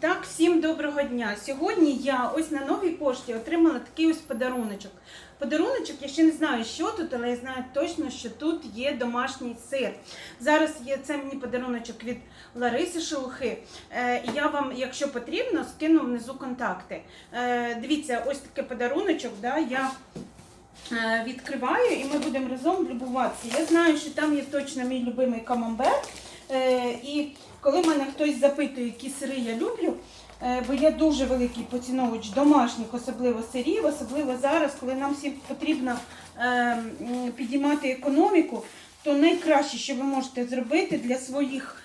так, всім доброго дня. Сьогодні я ось на новій пошті отримала такий ось подаруночок. Подаруночок, я ще не знаю, що тут, але я знаю точно, що тут є домашній сир. Зараз є це мені подаруночок від Лариси Шелухи. Е, я вам, якщо потрібно, скину внизу контакти. Е, дивіться, ось такий подаруночок. Да, я е, відкриваю і ми будемо разом любуватися. Я знаю, що там є точно мій любимий камамбер. Е, і коли мене хтось запитує, які сири я люблю, е, бо я дуже великий поціновувач домашніх, особливо сирів, особливо зараз, коли нам всім потрібно е, підіймати економіку, то найкраще, що ви можете зробити для своїх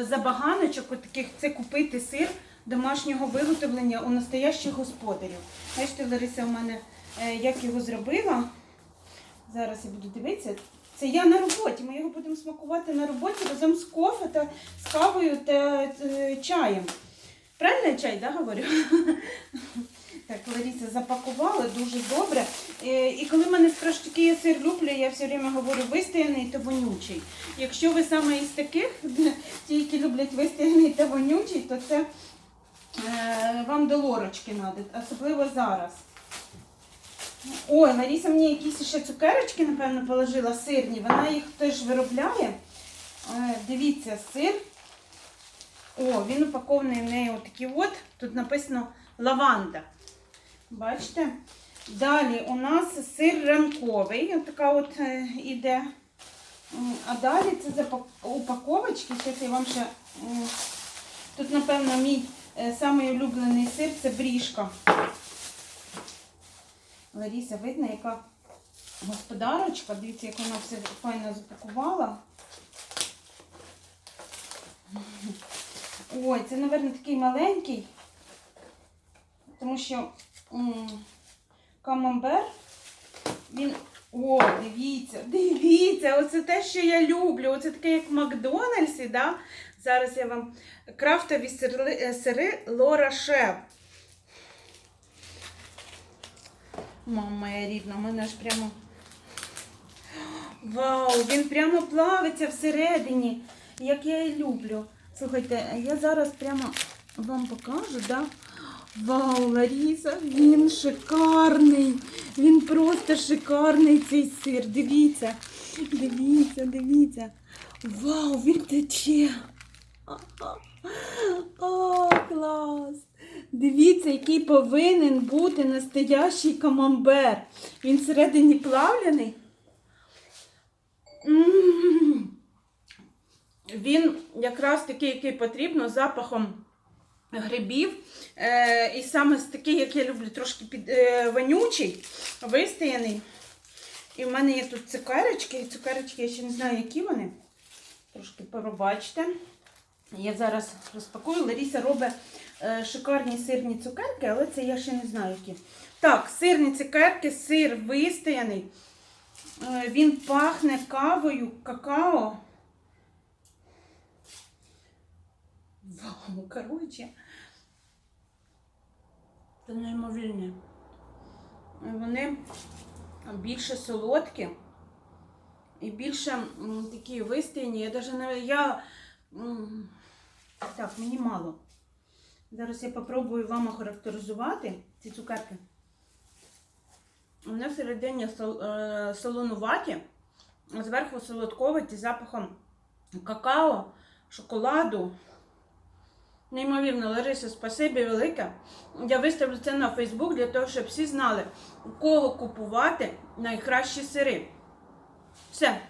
забаганочок, таких, це купити сир домашнього виготовлення у настоящих господарів. Бачите, Лариса у мене як його зробила. Зараз я буду дивитися. Це я на роботі. Ми його будемо смакувати на роботі разом з кофе та з кавою та е, чаєм. Правильно я чай, да, говорю? Так, Лариса запакувала дуже добре. Е, І коли мене спрашують, який я сир люблю, я все время говорю вистояний та вонючий. Якщо ви саме із таких, ті, які люблять вистояний та вонючий, то це е, вам до лорочки треба, особливо зараз. Ой, Лариса мені якісь ще цукерочки, напевно, положила сирні. Вона їх теж виробляє. Е, Дивіться, сир. О, він упакований в неї отакий от. Тут написано лаванда. Бачите? Далі у нас сир ранковий. Отака от е, іде. А далі це упаковочки. Зараз я вам ще. Тут, напевно, мій е, самий улюблений сир це брішка. Ларіса, видно, яка господарочка. Дивіться, як вона все файно запакувала. Ой, це, мабуть, такий маленький, тому що камамбер, він. О, дивіться, дивіться, оце те, що я люблю. Оце таке, як в Макдональдсі, да? Зараз я вам крафтові сири, сири Лора Шеф. Мама моя рідна, в мене ж прямо. Вау, він прямо плавиться всередині, як я і люблю. Слухайте, я зараз прямо вам покажу, да? Вау, Ларіса, він шикарний. Він просто шикарний цей сир. Дивіться, дивіться, дивіться. Вау, він тече. Дивіться, який повинен бути настоящий камамбер. Він всередині плавляний. Він якраз такий, який потрібно, запахом грибів. Е, і саме з такий, як я люблю, трошки під, е, вонючий, вистояний. І в мене є тут цукерочки. Цукерочки, я ще не знаю, які вони. Трошки пробачте. Я зараз розпакую. Ларіса робить шикарні сирні цукерки, але це я ще не знаю які. Так, сирні цукерки, сир вистояний. Е, він пахне кавою, какао. Вау, коротше. Це неймовірне. Вони більше солодкі і більше такі вистояні. Я даже не я. Так, мені мало. Зараз я попробую вам охарактеризувати ці цукерки. Вони всередині е, солонуваті, зверху солодковаті запахом какао, шоколаду. Неймовірно, Лариса, спасибі велике. Я виставлю це на Фейсбук для того, щоб всі знали, у кого купувати найкращі сири. Все,